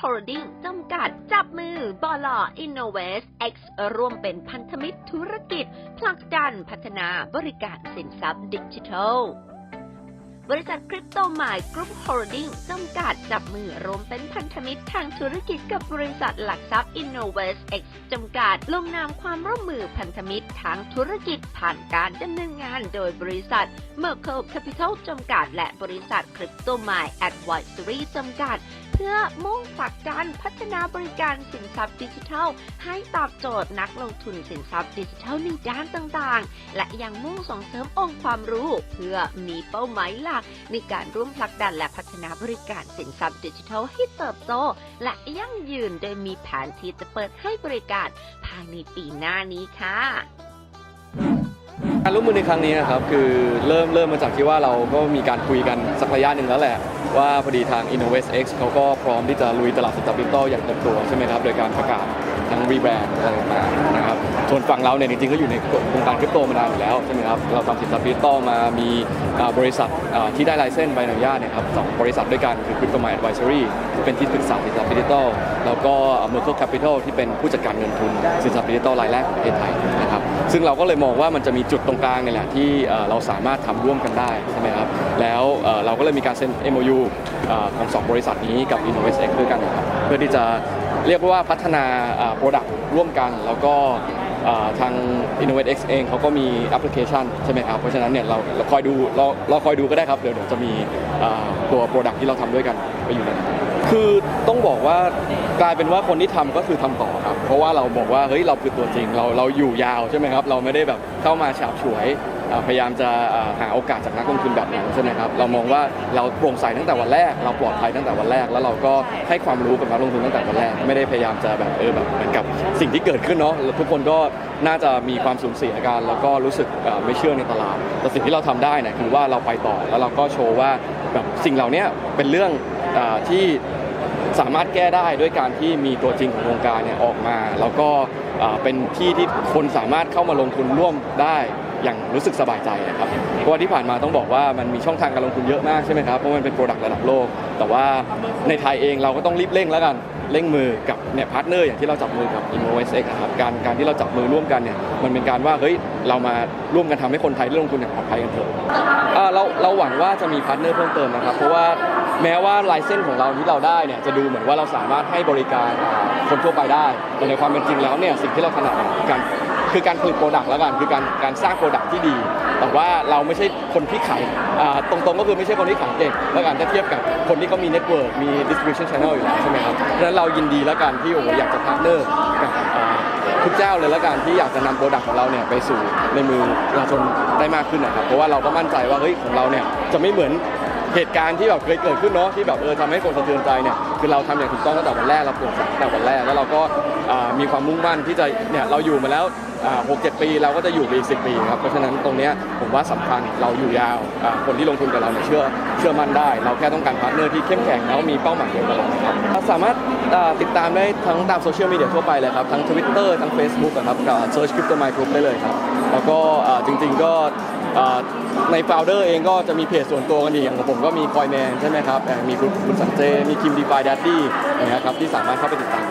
Holding จำกัด จับมือบล Innovate X ร่วมเป็นพันธมิตรธุรกิจ ผลักดันพัฒนาบริการสินทรัพย์ดิจิทัลบริษัทคริปโตมายกรุ๊ปโฮลดิ้งจำกัดจับมือรวมเป็นพันธมิตรทางธุรกิจกับบริษัทหลักทรัพย์ Innovate X จำกัด ลงนามความร่วมมือพันธมิตรทางธุรกิจผ่านการดำเนินงานโดยบริษัท Merkle Capital จำกัด และบริษัทคริปโตมาย Advisory จำกัด เพื่อมุ่งผลักดันพัฒนาบริการสินทรัพย์ดิจิทัล ให้ตอบโจทย์นักลงทุนสินทรัพย์ดิจิทัลในด้านต่างๆ และยังมุ่งส่งเสริมองค์ความรู้ เพื่อมีเป้าหมายหลัก ในการร่วมผลักดันและพัฒนาบริการสินทรัพย์ดิจิทัลให้เติบโต และยั่งยืนโดยมีแผนที่จะเปิดให้บริการภายในปีหน้านี้ค่ะ การร่วมมือในครั้งนี้นะครับคือเริ่มเริ่มมาจากที่ว่าเราก็มีการคุยกันสักระยะหนึ่งแล้วแหละ ว่าพอดีทาง Innovest X เขาก็พร้อมที่จะลุยตลาดสินทรัพย์ดิจิทัลอย่างเต็มตัวใช่ไหมครับโดยการประกาศ ทั้งรีแบรนด์อะไรต่างๆนะครับส่วนฝั่งเราเนี่ยจริงๆก็อยู่ในวงการคริปโตมานานอยู่แล้วใช่ไหมครับเราทำสินทรัพย์ดิจิทัลมามีบริษัทที่ได้ไลเซนส์ใบอนุญาตเนี่ยครับสองบริษัทด้วยกันคือ Crypto My Advisory ที่เป็นที่ปรึกษาสินทรัพย์ดิจิทัลแล้วก็ Merkle Capital ที่เป็นผู้จัดการเงินทุนสินทรัพย์ดิจิทัลรายแรกของประเทศไทยนะครับซึ่งเราก็เลยมองว่ามันจะมีจุดตรงกลางนี่แหละที่เราสามารถทำร่วมกันได้ใช่ไหมครับแล้วเราก็เลยมีการเซ็น MOU เอ่อของสองบริษัทนี้กับ Innovate X ด้วยกันนะครับเพื่อที่จะ เรียกว่าพัฒนาโปรดักต์ร่วมกัน แล้วก็ทาง Innovate X เองเขาก็มีแอปพลิเคชันใช่ไหมครับเพราะฉะนั้นเนี่ยเราเราคอยดูเราเราคอยดูก็ได้ครับ เดี๋ยวเดี๋ยวจะมีตัวโปรดักต์ที่เราทำด้วยกันไปอยู่ในนั้นคือต้องบอกว่ากลายเป็นว่าคนที่ทำก็คือทำต่อครับ เพราะว่าเราบอกว่าเฮ้ยเราคือตัวจริงเราเราอยู่ยาวใช่ไหมครับ เราไม่ได้แบบเข้ามาฉาบฉวย พยายามจะหาโอกาสจากนักลงทุนแบบนั้นใช่ไหมครับเรามองว่าเราโปร่งใสตั้งแต่วันแรก เราปลอดภัยตั้งแต่วันแรก แล้วเราก็ให้ความรู้กับนักลงทุนตั้งแต่วันแรก ไม่ได้พยายามจะแบบเออแบบเหมือนกับสิ่งที่เกิดขึ้นเนาะทุกคนก็น่าจะมีความสูญเสียกันแล้วก็รู้สึกไม่เชื่อในตลาดแต่สิ่งที่เราทำได้เนี่ยคือว่าเราไปต่อแล้วเราก็โชว์ว่าแบบสิ่งเหล่านี้เป็นเรื่องอที่สามารถแก้ได้ด้วยการที่มีตัวจริงของวงการเนี่ยออกมา แล้วก็เป็นที่ที่คนสามารถเข้ามาลงทุนร่วมได้ อย่างรู้สึกสบายใจนะครับเพราะว่าที่ผ่านมาต้องบอกว่ามันมีช่องทางการลงทุนเยอะมากใช่ไหมครับเพราะมันเป็นโปรดักต์ระดับโลก แต่ว่าในไทยเองเราก็ต้องรีบเร่งแล้วกันเร่งมือกับเนี่ยพาร์ทเนอร์อย่างที่เราจับมือกับ Innovate X นะครับการการที่เราจับมือร่วมกันเนี่ยมันเป็นการว่าเฮ้ยเรามาร่วมกันทำให้คนไทยได้ลงทุนอย่างปลอดภัยกันเถอะเราเราหวังว่าจะมีพาร์ทเนอร์เพิ่มเติมนะครับเพราะว่าแม้ว่าลายเส้นของเราที่เราได้เนี่ยจะดูเหมือนว่าเราสามารถให้บริการคนทั่วไปได้แต่ในความเป็นจริงแล้วเนี่ยสิ่งที่เราถนัดการ คือการผลิตโปรดักต์แล้วกันคือการการสร้างโปรดักต์ที่ดี แต่ว่าเราไม่ใช่คนที่ขายอ่าตรงๆ ก็คือไม่ใช่คนที่ขายเก่งแล้วกันถ้าเทียบกับคนที่เขามีเน็ตเวิร์กมี distribution channel อยู่แล้วใช่ไหมครับดังนั้นเรายินดีแล้วกันที่โอ้โหอยากจะพาร์ทเนอร์กับอ่าทุกเจ้าเลยแล้วกันที่อยากจะนำโปรดักต์ของเราเนี่ยไปสู่ในมือประชาชนได้มากขึ้นนะครับเพราะว่าเราก็มั่นใจว่าเฮ้ยของเราเนี่ยจะไม่เหมือนเหตุการณ์ที่แบบเคยเกิดขึ้นเนาะที่แบบเออทำให้คนสะเทือนใจเนี่ยคือเราทำอย่างถูกต้องตั้งแต่วันแรกเราโปร่งใสตั้งแต่วันแรกแล้วเราก็อ่ามีความมุ่งมั่นที่จะเนี่ยเราอยู่มาแล้วหกเจ็ดปีเราก็จะอยู่ไปอีกสิปีครับ เพราะฉะนั้นตรงเนี้ยผมว่าสำคัญเราอยู่ยาวอ่าคนที่ลงทุนกับเราเนี่ยเชื่อเชื่อมั่นได้ เราแค่ต้องการพาร์ทเนอร์ที่เข้มแข็งแล้วมีเป้าหมายเดียวกับเราครับสามารถติดตามได้ทั้งตามโซเชียลมีเดียทั่วไปเลยครับ ทั้ง Twitter ทั้ง Facebook อะครับกับ Search Crypto My Group ได้เลยครับ แล้วก็จริง ๆก็ในโฟลเดอร์เองก็จะมีเพจส่วนตัวกันอีกอย่างของผมก็มีคอยแมนใช่ไหมครับมีคุณสันเจมีคิมดีฟายดัตตี้อย่างนี้ครับที่สามารถเข้าไปติดตาม